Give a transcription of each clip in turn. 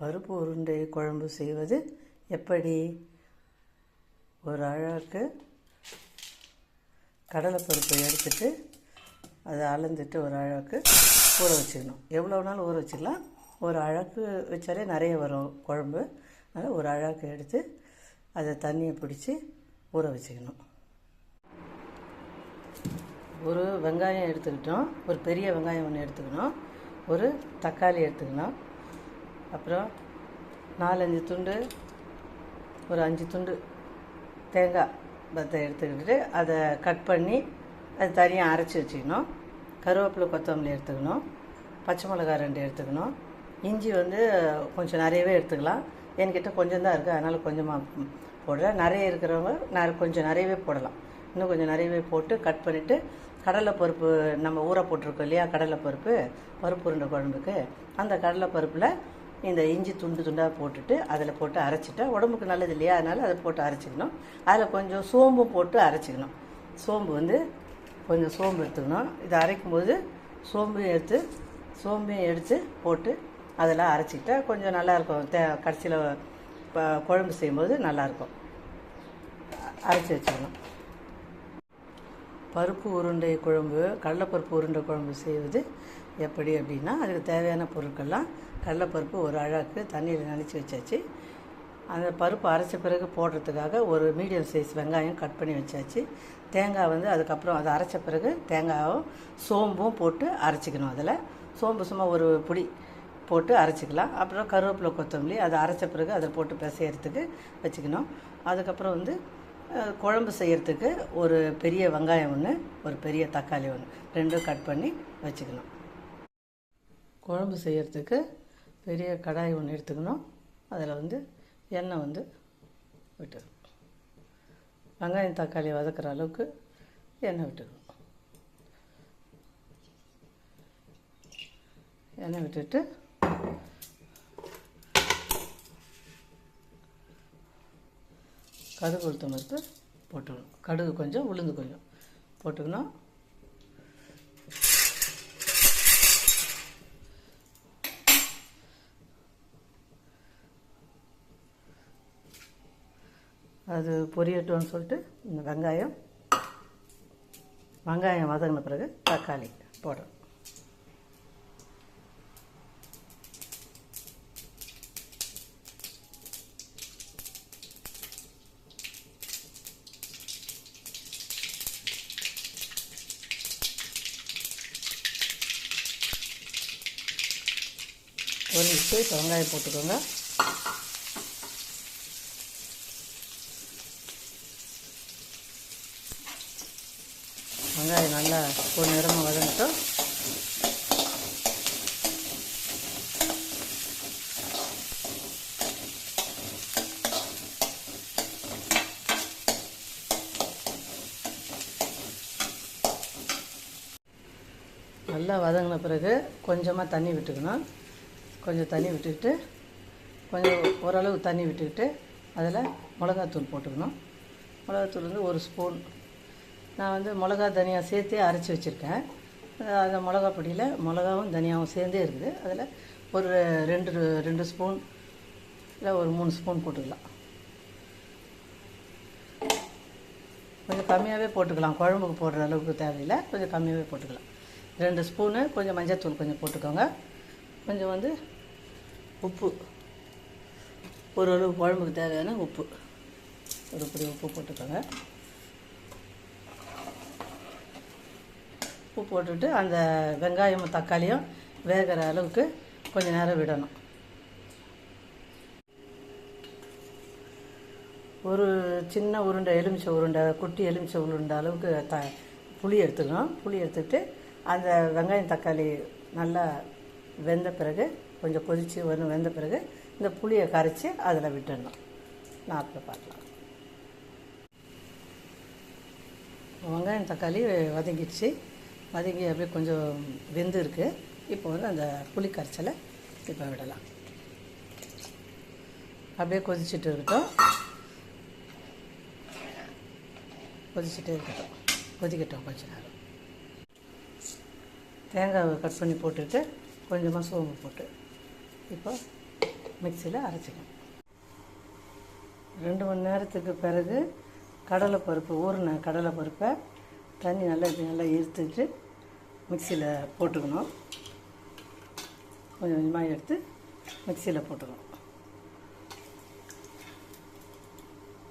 பருப்பு உருண்டை குழம்பு செய்வது எப்படி? ஒரு அழகு கடலைப்பருப்பை எடுத்துட்டு அதை அளந்துட்டு ஒரு அழகு ஊற வச்சுக்கணும் எவ்வளோ நாள் ஊற வச்சுக்கலாம் ஒரு அழகு வச்சாலே நிறைய வரும் குழம்பு. அதனால் ஒரு அழகு எடுத்து அதை தண்ணியை பிடிச்சி ஊற வச்சுக்கணும். ஒரு வெங்காயம் எடுத்துக்கிட்டோம். ஒரு பெரிய வெங்காயம் ஒன்று எடுத்துக்கணும். ஒரு தக்காளி எடுத்துக்கணும். அப்புறம் நாலஞ்சு துண்டு ஒரு அஞ்சு துண்டு தேங்காய் பத்தை எடுத்துக்கிட்டு அதை கட் பண்ணி அது தனியாக அரைச்சி வச்சுக்கணும். கருவேப்பிலை கொத்தமல்லி எடுத்துக்கணும். பச்சை மிளகா ரெண்டு எடுத்துக்கணும். இஞ்சி வந்து கொஞ்சம் நிறையவே எடுத்துக்கலாம். என்கிட்ட கொஞ்சம் தான் இருக்குது அதனால் கொஞ்சமாக போடுறேன் நிறைய இருக்கிறவங்க நான் கொஞ்சம் நிறையவே போடலாம். இன்னும் கொஞ்சம் நிறையவே போட்டு கட் பண்ணிவிட்டு கடலைப்பருப்பு நம்ம ஊற போட்டிருக்கோம் இல்லையா கடலைப்பருப்பு பருப்பு உருண்டை குழம்புக்கு. அந்த கடலைப்பருப்பில் இந்த இஞ்சி துண்டு துண்டாக போட்டுட்டு அதில் போட்டு அரைச்சிட்டா உடம்புக்கு நல்லது இல்லையா? அதனால் அதை போட்டு அரைச்சிக்கணும். அதில் கொஞ்சம் சோம்பும் போட்டு அரைச்சிக்கணும். சோம்பு வந்து கொஞ்சம் சோம்பு எடுத்துக்கணும். இதை அரைக்கும்போது சோம்பையும் எடுத்து சோம்பையும் எடுத்து போட்டு அதெல்லாம் அரைச்சிக்கிட்டா கொஞ்சம் நல்லாயிருக்கும் தே கடைசியில் இப்போ குழம்பு செய்யும்போது நல்லாயிருக்கும் அரைச்சி வச்சுக்கணும். பருப்பு உருண்டை குழம்பு கடலைப்பருப்பு உருண்டை குழம்பு செய்வது எப்படி அப்படின்னா அதுக்கு தேவையான பொருட்கள்லாம் கடலைப்பருப்பு ஒரு அழகு தண்ணியில் நனைச்சி வச்சாச்சு. அந்த பருப்பு அரைச்ச பிறகு போடுறதுக்காக ஒரு மீடியம் சைஸ் வெங்காயம் கட் பண்ணி வச்சாச்சு. தேங்காய் வந்து அதுக்கப்புறம் அதை அரைச்ச பிறகு தேங்காயும் சோம்பும் போட்டு அரைச்சிக்கணும் அதில். சோம்பு சும்மா ஒரு பொடி போட்டு அரைச்சிக்கலாம். அப்புறம் கருவேப்பிலை கொத்தமல்லி அதை அரைச்ச பிறகு அதை போட்டு பிசையறதுக்கு வச்சுக்கணும். அதுக்கப்புறம் வந்து குழம்பு செய்கிறதுக்கு ஒரு பெரிய வெங்காயம் ஒன்று ஒரு பெரிய தக்காளி ஒன்று ரெண்டும் கட் பண்ணி வச்சுக்கணும். குழம்பு செய்யறதுக்கு பெரிய கடாய் ஒன்று எடுத்துக்கணும். அதில் வந்து எண்ணெய் வந்து விட்டுக்கணும். வெங்காயம் தக்காளி வதக்குற அளவுக்கு எண்ணெய் விட்டுக்கணும். எண்ணெய் விட்டுட்டு கடுகு உளுத்தம் பருப்பு போட்டுக்கணும். கடுகு கொஞ்சம் உளுந்து கொஞ்சம் போட்டுக்கணும். அது பொரியட்டும்னு சொல்லிட்டு இந்த வெங்காயம் வெங்காயம் வதங்கின பிறகு தக்காளி போடுறோம் ஒரு இப்போ வெங்காயம் போட்டுக்கோங்க. வெங்காயம் நல்லா ஒரு நிறமாக வதங்கட்டும். நல்லா வதங்கின பிறகு கொஞ்சமாக தண்ணி விட்டுக்கணும். கொஞ்சம் தண்ணி விட்டுக்கிட்டு கொஞ்சம் ஓரளவு தண்ணி விட்டுக்கிட்டு அதில் மிளகாத்தூள் போட்டுக்கணும். மிளகாத்தூள் வந்து ஒரு ஸ்பூன். நான் வந்து மிளகா தனியாக சேர்த்தே அரைச்சி வச்சுருக்கேன். அந்த மிளகா பொடியில் மிளகாவும் தனியாகவும் சேர்ந்தே இருக்குது. அதில் ஒரு ரெண்டு ரெண்டு ஸ்பூன் இல்லை ஒரு மூணு ஸ்பூன் போட்டுக்கலாம். கொஞ்சம் கம்மியாகவே போட்டுக்கலாம். குழம்புக்கு போடுற அளவுக்கு தேவையில்லை. கொஞ்சம் கம்மியாகவே போட்டுக்கலாம். ரெண்டு ஸ்பூனு கொஞ்சம் மஞ்சள்தூள் கொஞ்சம் போட்டுக்கோங்க. கொஞ்சம் வந்து உப்பு. ஓரளவு குழம்புக்கு தேவையான உப்பு. ஒரு இப்படி உப்பு போட்டுக்கோங்க. உப்பு போட்டுட்டு அந்த வெங்காயமும் தக்காளியும் வேகிற அளவுக்கு கொஞ்சம் நேரம் விடணும். ஒரு சின்ன உருண்டை எலுமிச்சை உருண்டை குட்டி எலுமிச்சை உருண்டை அளவுக்கு த புளி எடுத்துக்கணும். புளி எடுத்துக்கிட்டு அந்த வெங்காயம் தக்காளி நல்லா வெந்த பிறகு கொஞ்சம் கொதித்து வரும் வெந்த பிறகு இந்த புளியை கரைச்சி அதில் விட்டுடணும். நான் பார்க்கலாம். வெங்காயம் தக்காளி வதங்கிடுச்சு. வதங்கி அப்படியே கொஞ்சம் வெந்து இருக்குது இப்போ வந்து அந்த புளி கரைச்சலை இப்போ விடலாம். அப்படியே கொதிச்சுட்டு இருக்கட்டும். கொதிச்சுட்டே இருக்கட்டும். கொதிக்கட்டும் கொஞ்சம் நேரம். தேங்காவை கட் பண்ணி போட்டுட்டு கொஞ்சமாக சோம்பு போட்டு இப்போ மிக்சியில் அரைச்சிக்கணும் ரெண்டு மணி நேரத்துக்கு பிறகு கடலைப்பருப்பு ஊறின கடலைப்பருப்பை தண்ணி நல்லா இப்படி நல்லா இருத்துட்டு மிக்சியில் போட்டுக்கணும். கொஞ்சம் கொஞ்சமாக எடுத்து மிக்சியில் போட்டுக்கணும்.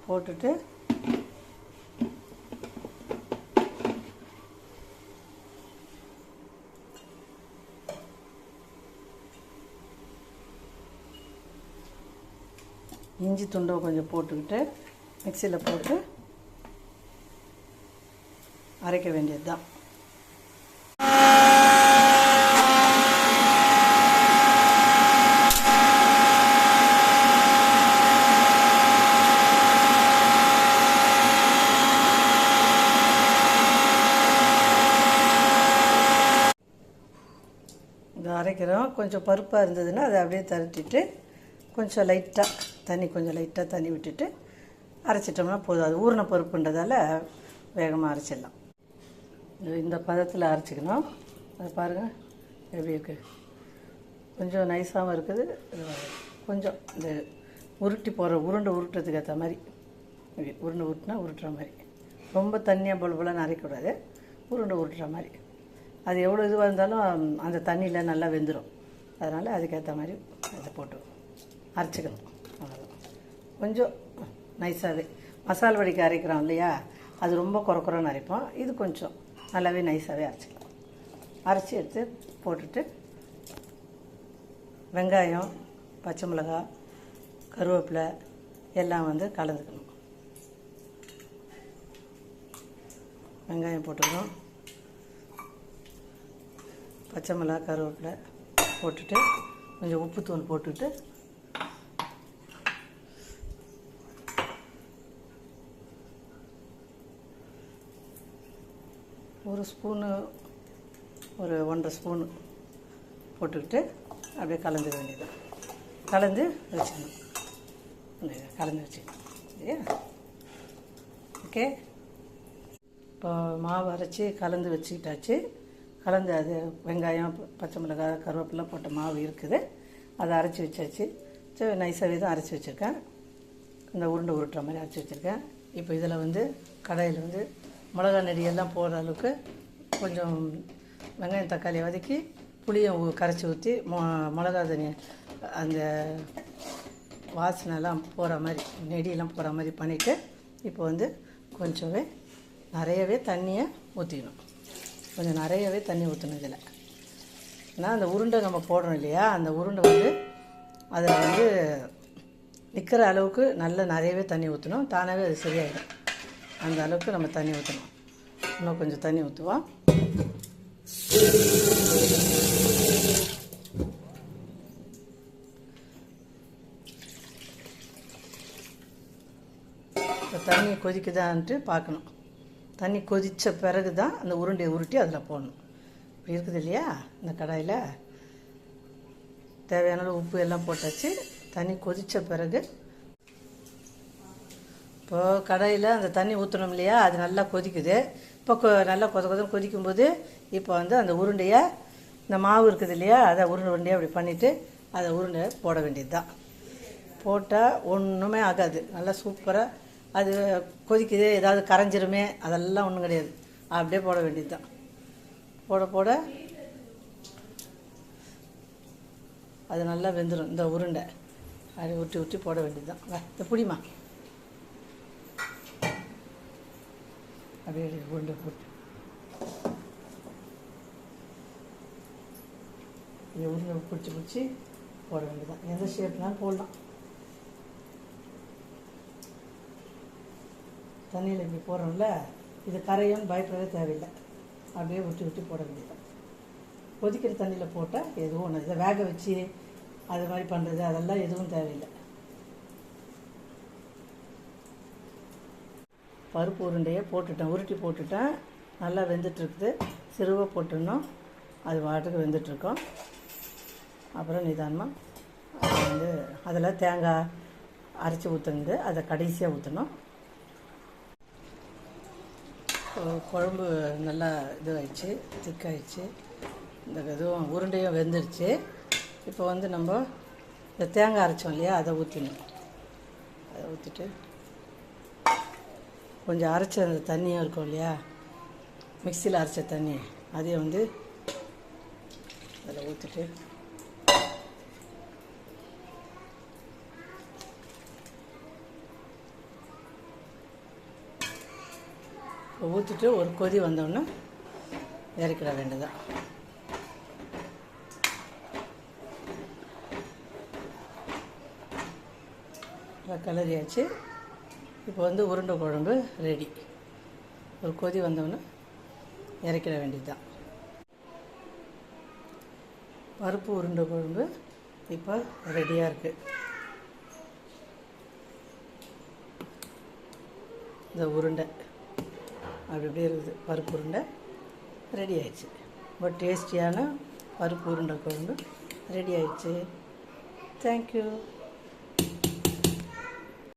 போட்டுட்டு இஞ்சி துண்டை கொஞ்சம் போட்டுக்கிட்டு மிக்சியில் போட்டு அரைக்க வேண்டியது தான் இதை அரைக்கிறோம். கொஞ்சம் பருப்பாக இருந்ததுன்னா அதை அப்படியே தரட்டிட்டு கொஞ்சம் லைட்டாக தண்ணி கொஞ்சம் லைட்டாக தண்ணி விட்டுட்டு அரைச்சிட்டோம்னா போதும். அது ஊறின பருப்புன்றதால வேகமாக அரைச்சிடலாம். இந்த பதத்தில் அரைச்சிக்கணும். அதை பாருங்கள் எப்படி இருக்குது கொஞ்சம் நைஸாகவும் இருக்குது. கொஞ்சம் இந்த உருட்டி போகிற உருண்டை உருட்டுறதுக்கு ஏற்ற மாதிரி. உருண்டை உருட்டினா உருட்டுற மாதிரி. ரொம்ப தண்ணியாக பொல பொலன்னு அரைக்கக்கூடாது. உருண்டை உருட்டுற மாதிரி. அது எவ்வளோ இதுவாக இருந்தாலும் அந்த தண்ணியில் நல்லா வெந்துடும் அதனால் அதுக்கேற்ற மாதிரி அதை போட்டு அரைச்சிக்கணும். கொஞ்சம் நைஸாகவே மசால் வடிக்க அரைக்கிறோம் இல்லையா? அது ரொம்ப குறக்குறோன்னு அரைப்போம். இது கொஞ்சம் நல்லாவே நைஸாகவே அரைச்சிக்கலாம். அரைச்சி எடுத்து போட்டுட்டு வெங்காயம் பச்சை மிளகாய் கருவேப்பிலை எல்லாம் வந்து கலந்துக்கணும். வெங்காயம் போட்டுக்கணும். பச்சை மிளகா கருவேப்பிலை போட்டுட்டு கொஞ்சம் உப்புத்தூள் போட்டுட்டு ஒரு ஸ்பூனு ஒரு ஒன்றரை ஸ்பூனு போட்டுக்கிட்டு அப்படியே கலந்து வேண்டியது. கலந்து வச்சுக்கணும் கலந்து வச்சுக்கணும். சரியா? ஓகே? இப்போ மாவு அரைச்சி கலந்து வச்சுக்கிட்டாச்சு. கலந்து அது வெங்காயம் பச்சை மிளகாய் கருவேப்பிலை போட்ட மாவு இருக்குது. அதை அரைச்சி வச்சாச்சு. சரி நைஸாகவே தான் அரைச்சி வச்சுருக்கேன். இந்த உருண்டை உருட்டுற மாதிரி அரைச்சி வச்சுருக்கேன். இப்போ இதில் வந்து கடாயில் வந்து மிளகா நெடியெல்லாம் போடுற அளவுக்கு கொஞ்சம் வெங்காயம் தக்காளி வதக்கி புளியை கரைச்சி ஊற்றி மொ மிளகா தனி அந்த வாசனைலாம் போகிற மாதிரி நெடியெல்லாம் போகிற மாதிரி பண்ணிவிட்டு இப்போ வந்து கொஞ்சமே நிறையவே தண்ணியை ஊற்றிக்கணும் கொஞ்சம் நிறையவே தண்ணி ஊற்றணும் இதில். ஏன்னா அந்த உருண்டை நம்ம போடுறோம் இல்லையா? அந்த உருண்டை வந்து அதில் வந்து நிற்கிற அளவுக்கு நல்ல நிறையவே தண்ணி ஊற்றணும் தானாகவே அது சரியாயிடும். அந்த அளவுக்கு நம்ம தண்ணி ஊற்றணும் இன்னும் கொஞ்சம் தண்ணி ஊற்றுவோம் இப்போ தண்ணி கொதிக்குதான்ட்டு பார்க்கணும். தண்ணி கொதித்த பிறகு தான் அந்த உருண்டையை உருட்டி அதில் போடணும். இப்படி இருக்குது இல்லையா? இந்த கடாயில். தேவையான அளவு உப்பு எல்லாம் போட்டாச்சு. தண்ணி கொதித்த பிறகு இப்போது கடையில் அந்த தண்ணி ஊற்றணும் இல்லையா? அது நல்லா கொதிக்குது. இப்போ கொ நல்லா கொத கொதம் கொதிக்கும்போது இப்போ வந்து அந்த உருண்டையை இந்த மாவு இருக்குது இல்லையா? அதை உருண்டை உருண்டையாக அப்படி பண்ணிவிட்டு அதை உருண்டை போட வேண்டியது தான் போட்டால் ஒன்றுமே ஆகாது. நல்லா சூப்பராக அது கொதிக்குது ஏதாவது கரைஞ்சிருமே அதெல்லாம் ஒன்றும் கிடையாது. அப்படியே போட வேண்டியது தான் போட போட அது நல்லா வெந்துடும் இந்த உருண்டை. அப்படி உருட்டி உருட்டி போட வேண்டியது தான் வா இந்த புடிமா. அப்படியே கொண்டு போட்டு. இதை உள்ள பிடிச்சி பிடிச்சி போட வேண்டியதான் எந்த ஷேப்னாலும் போடலாம். தண்ணியில் இப்படி போடுறோம்ல இது கரையும் பயப்படவே தேவையில்லை. அப்படியே விட்டு விட்டு போட வேண்டியதான் கொதிக்கிற தண்ணியில் போட்டால் எதுவும் ஒன்று இதை வேக வச்சு அது மாதிரி பண்ணுறது அதெல்லாம் எதுவும் தேவையில்லை. பருப்பு உருண்டையை போட்டுட்டேன். உருட்டி போட்டுட்டேன். நல்லா வெந்துட்டுருக்குது. சிறுவை போட்டுடணும் அது வாட்டுக்கு வெந்துட்டுருக்கோம். அப்புறம் நிதானமாக அது வந்து அதில் தேங்காய் அரைச்சி ஊற்றுனது அதை கடைசியாக ஊற்றணும் குழம்பு நல்லா இதுவாகிடுச்சு திக்காயிடுச்சு. இந்த இதுவும் உருண்டையும் வெந்துடுச்சு இப்போ வந்து நம்ம இந்த தேங்காய் அரைச்சோம் இல்லையா அதை ஊற்றினோம் அதை ஊற்றிட்டு கொஞ்சம் அரைச்ச அந்த தண்ணியும் இருக்கும் இல்லையா? மிக்சியில் அரைச்ச தண்ணி அதையும் வந்து அதில் ஊற்றிட்டு ஊற்றிட்டு ஒரு கொதி வந்தோடனே இறக்கிட வேண்டியதான் கிளறியாச்சு. இப்போ வந்து உருண்டை குழம்பு ரெடி ஒரு கொதி வந்தோடனே இறக்கிட வேண்டியதுதான். பருப்பு உருண்டை குழம்பு இப்போ ரெடியாக இருக்குது இந்த உருண்டை அப்படி இப்படி இருக்குது. பருப்பு உருண்டை ரெடி ஆயிடுச்சு. ரொம்ப டேஸ்டியான பருப்பு உருண்டை குழம்பு ரெடி ஆயிடுச்சு. தேங்க்யூ